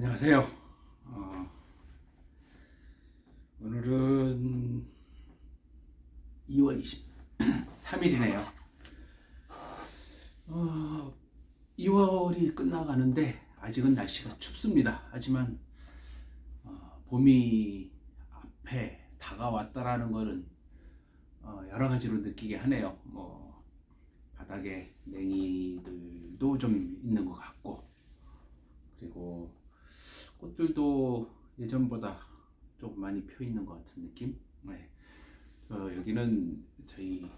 안녕하세요. 어, 오늘은 2월 23일이네요. 어, 2월이 끝나가는데 아직은 날씨가 춥습니다. 하지만 어, 봄이 앞에 다가왔다라는 것은 어, 여러 가지로 느끼게 하네요. 뭐 바닥에 냉이들도 좀 있는 것 같고 그리고 꽃들도 예전보다 조금 많이 펴 있는 것 같은 느낌. 네. 어, 여기는 저희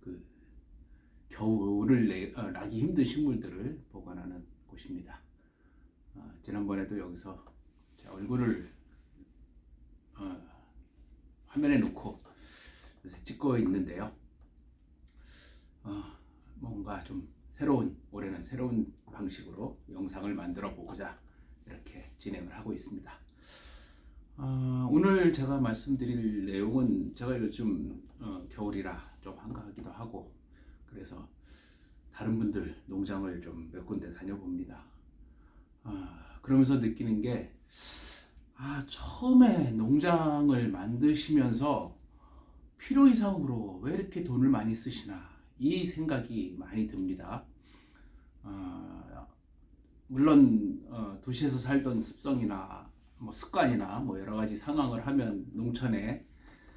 그 겨울을 내, 어, 나기 힘든 식물들을 보관하는 곳입니다. 어, 지난번에도 여기서 제 얼굴을 어, 화면에 놓고 요새 찍고 있는데요. 어, 뭔가 좀 새로운 올해는 새로운 방식으로 영상을 만들어 보고자 이렇게 진행을 하고 있습니다. 어, 오늘 제가 말씀드릴 내용은 제가 요즘 어, 겨울이라 좀 한가하기도 하고 그래서 다른 분들 농장을 좀 몇 군데 다녀봅니다. 아, 그러면서 느끼는 게 아, 처음에 농장을 만드시면서 필요 이상으로 왜 이렇게 돈을 많이 쓰시나 이 생각이 많이 듭니다. 아, 물론 어, 도시에서 살던 습성이나 뭐 습관이나 뭐 여러 가지 상황을 하면 농촌에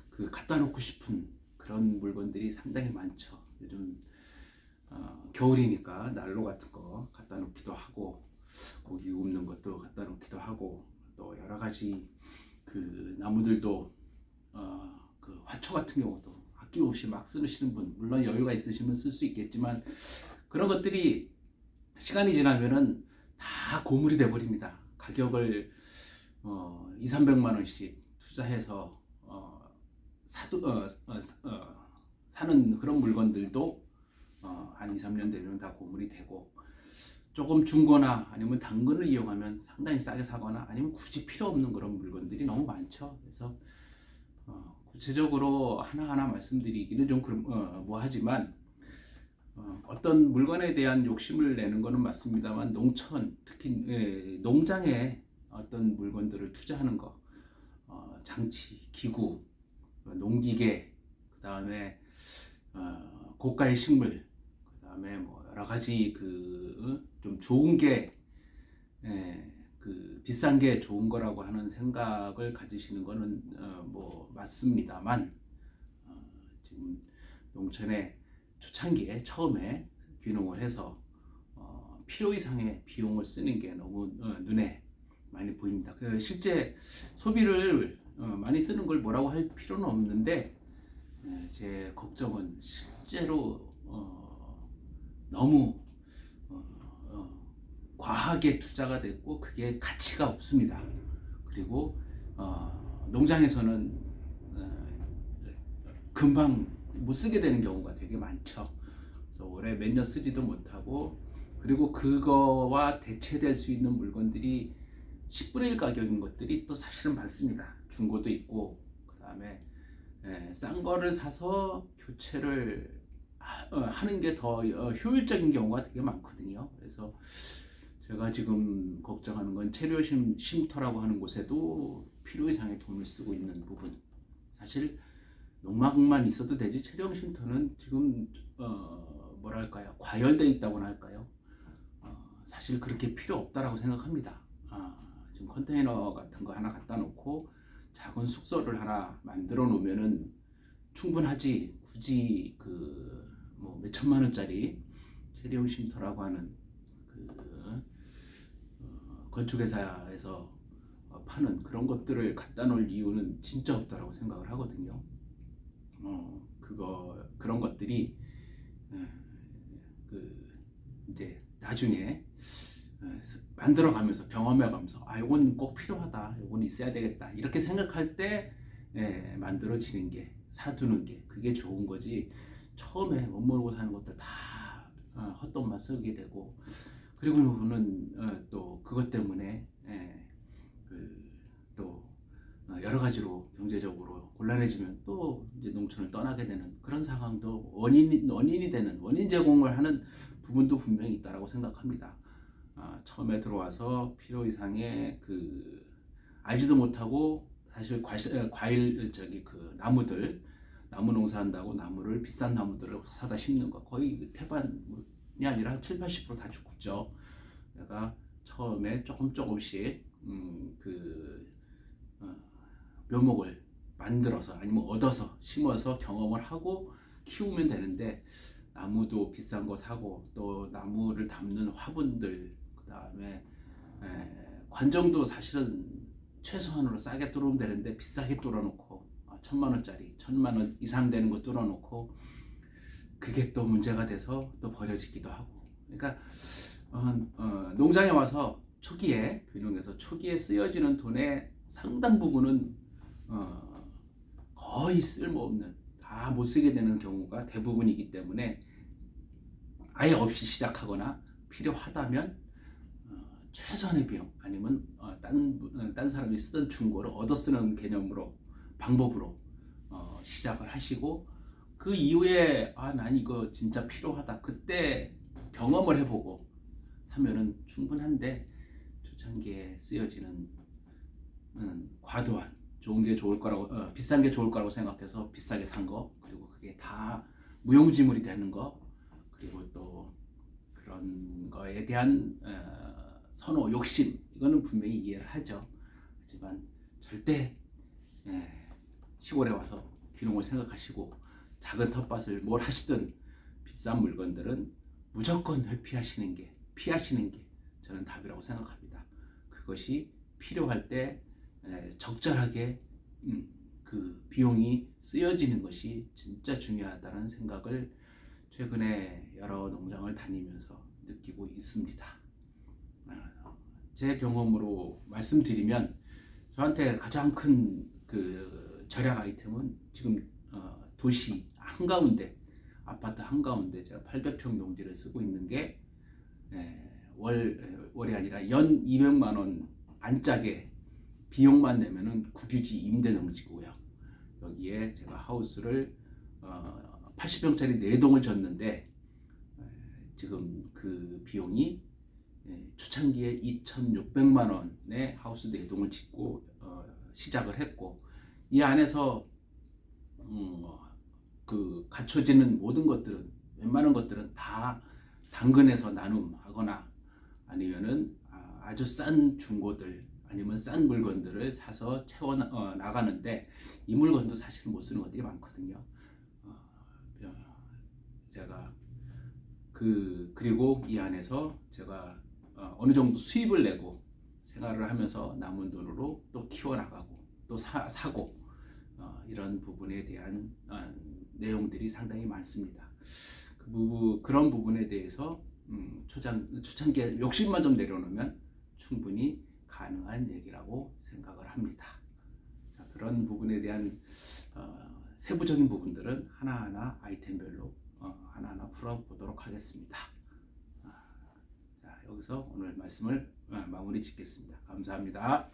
그 갖다 놓고 싶은 그런 물건들이 상당히 많죠. 요즘 어, 겨울이니까 난로 같은 거 갖다 놓기도 하고 고기 굽는 것도 갖다 놓기도 하고 또 여러 가지 그 나무들도 어, 그 화초 같은 경우도 아낌없이 막 쓰시는 분 물론 여유가 있으시면 쓸 수 있겠지만 그런 것들이 시간이 지나면은 다 고물이 돼 버립니다. 가격을 어, 2, 300만 원씩 투자해서 어, 사도 어, 어, 어, 사는 그런 물건들도 어, 한 2, 3년 되면 다 고물이 되고 조금 중고나 아니면 당근을 이용하면 상당히 싸게 사거나 아니면 굳이 필요 없는 그런 물건들이 너무 많죠. 그래서 어, 구체적으로 하나하나 말씀드리기는 좀 그럼 어, 뭐하지만 어, 어떤 물건에 대한 욕심을 내는 것은 맞습니다만 농촌 특히 예, 농장에 어떤 물건들을 투자하는 거 어, 장치 기구 농기계 그 다음에 어, 고가의 식물 그 다음에 뭐 여러 가지 그 좀 좋은 게 예, 그 비싼 게 좋은 거라고 하는 생각을 가지시는 거는 어, 뭐 맞습니다만 어, 지금 농촌에 초창기에 처음에 귀농을 해서 어, 필요 이상의 비용을 쓰는 게 너무 어, 눈에 많이 보입니다. 그 실제 소비를 어, 많이 쓰는 걸 뭐라고 할 필요는 없는데 에, 제 걱정은 실제로 어, 너무 어, 어, 과하게 투자가 됐고 그게 가치가 없습니다. 그리고 어, 농장에서는 어, 금방 못 쓰게 되는 경우가 되게 많죠. 그래서 올해 몇 년 쓰지도 못하고 그리고 그거와 대체될 수 있는 물건들이 10분의 1 가격인 것들이 또 사실은 많습니다. 중고도 있고 그 다음에 예, 싼 거를 사서 교체를 하, 어, 하는 게 더 효율적인 경우가 되게 많거든요. 그래서 제가 지금 걱정하는 건 체류 쉼, 쉼터라고 하는 곳에도 필요 이상의 돈을 쓰고 있는 부분. 사실 농막만 있어도 되지 체령 쉼터는 지금 어, 뭐랄까요 과열돼 있다고나 할까요? 어, 사실 그렇게 필요 없다라고 생각합니다. 아, 지금 컨테이너 같은 거 하나 갖다 놓고 작은 숙소를 하나 만들어 놓으면은 충분하지 굳이 그 뭐 몇 천만 원짜리 체리온 쉼터라고 하는 그 어, 건축회사에서 어, 파는 그런 것들을 갖다 놓을 이유는 진짜 없다라고 생각을 하거든요. 어 그거 그런 것들이 에, 그 이제 나중에 에, 만들어가면서 경험해가면서 아 이건 꼭 필요하다, 이건 있어야 되겠다 이렇게 생각할 때 에, 만들어지는 게 사두는 게 그게 좋은 거지. 처음에 못 모르고 사는 것들 다 어, 헛돈만 쓰게 되고 그리고는 어, 또 그것 때문에 에, 그또 어, 여러 가지로 경제적으로 곤란해지면 또 이제 농촌을 떠나게 되는 그런 상황도 원인이 원인이 되는 원인 제공을 하는 부분도 분명히 있다라고 생각합니다. 아, 처음에 들어와서 필요 이상의 그 알지도 못하고 사실 과일, 과일 저기 그 나무들 나무 농사한다고 나무를 비싼 나무들을 사다 심는 거 거의 그 태반이 아니라 7, 80%다 죽죠. 내가 처음에 조금 조금씩 음, 그 어, 묘목을 만들어서 아니면 얻어서 심어서 경험을 하고 키우면 되는데 나무도 비싼 거 사고 또 나무를 담는 화분들 그 다음에 관정도 사실은 최소한으로 싸게 뚫으면 되는데 비싸게 뚫어놓고 아, 천만 원짜리 천만 원 이상 되는 거 뚫어놓고 그게 또 문제가 돼서 또 버려지기도 하고. 그러니까 어, 어, 농장에 와서 초기에 귀농에서 초기에 쓰여지는 돈의 상당 부분은 어, 거의 쓸모없는 다 못 쓰게 되는 경우가 대부분이기 때문에 아예 없이 시작하거나 필요하다면 어, 최소한의 비용 아니면 어, 딴, 어, 딴 사람이 쓰던 중고를 얻어 쓰는 개념으로 방법으로 어, 시작을 하시고 그 이후에 아 난 이거 진짜 필요하다. 그때 경험을 해보고 사면은 충분한데 초창기에 쓰여지는 음, 과도한 좋은 게 좋을 거라고 어, 비싼 게 좋을 거라고 생각해서 비싸게 산 거 그리고 그게 다 무용지물이 되는 거 그리고 또 그런 거에 대한 어, 선호 욕심 이거는 분명히 이해를 하죠 하지만 절대 예, 시골에 와서 귀농을 생각하시고 작은 텃밭을 뭘 하시든 비싼 물건들은 무조건 회피하시는 게 피하시는 게 저는 답이라고 생각합니다. 그것이 필요할 때 에, 적절하게 음, 그 비용이 쓰여지는 것이 진짜 중요하다는 생각을 최근에 여러 농장을 다니면서 느끼고 있습니다. 어, 제 경험으로 말씀드리면 저한테 가장 큰 그 절약 아이템은 지금 어, 도시 한가운데 아파트 한가운데 제가 800평 농지를 쓰고 있는 게 예, 월, 월이 아니라 연 200만 원 안짝에 비용만 내면은 국유지 임대 농지고요. 여기에 제가 하우스를 어, 80평짜리 4동을 졌는데 에, 지금 그 비용이 예, 초창기에 2,600만 원의 하우스 4동을 짓고 어, 시작을 했고 이 안에서 음, 그 갖춰지는 모든 것들은 웬만한 것들은 다 당근에서 나눔하거나 아니면은 아, 아주 싼 중고들 아니면 싼 물건들을 사서 채워 나, 어, 나가는데 이 물건도 사실 못 쓰는 것들이 많거든요. 어, 제가 그 그리고 이 안에서 제가 어, 어느 정도 수입을 내고 생활을 하면서 남은 돈으로 또 키워 나가고 또 사, 사고 어, 이런 부분에 대한 어, 내용들이 상당히 많습니다. 그 부분 그런 부분에 대해서 음, 초장 초창기에 욕심만 좀 내려놓으면 충분히 가능한 얘기라고 생각을 합니다. 자, 그런 부분에 대한 어, 세부적인 부분들은 하나하나 아이템별로 어, 하나하나 풀어보도록 하겠습니다. 아, 자, 여기서 오늘 말씀을 어, 마무리 짓겠습니다. 감사합니다.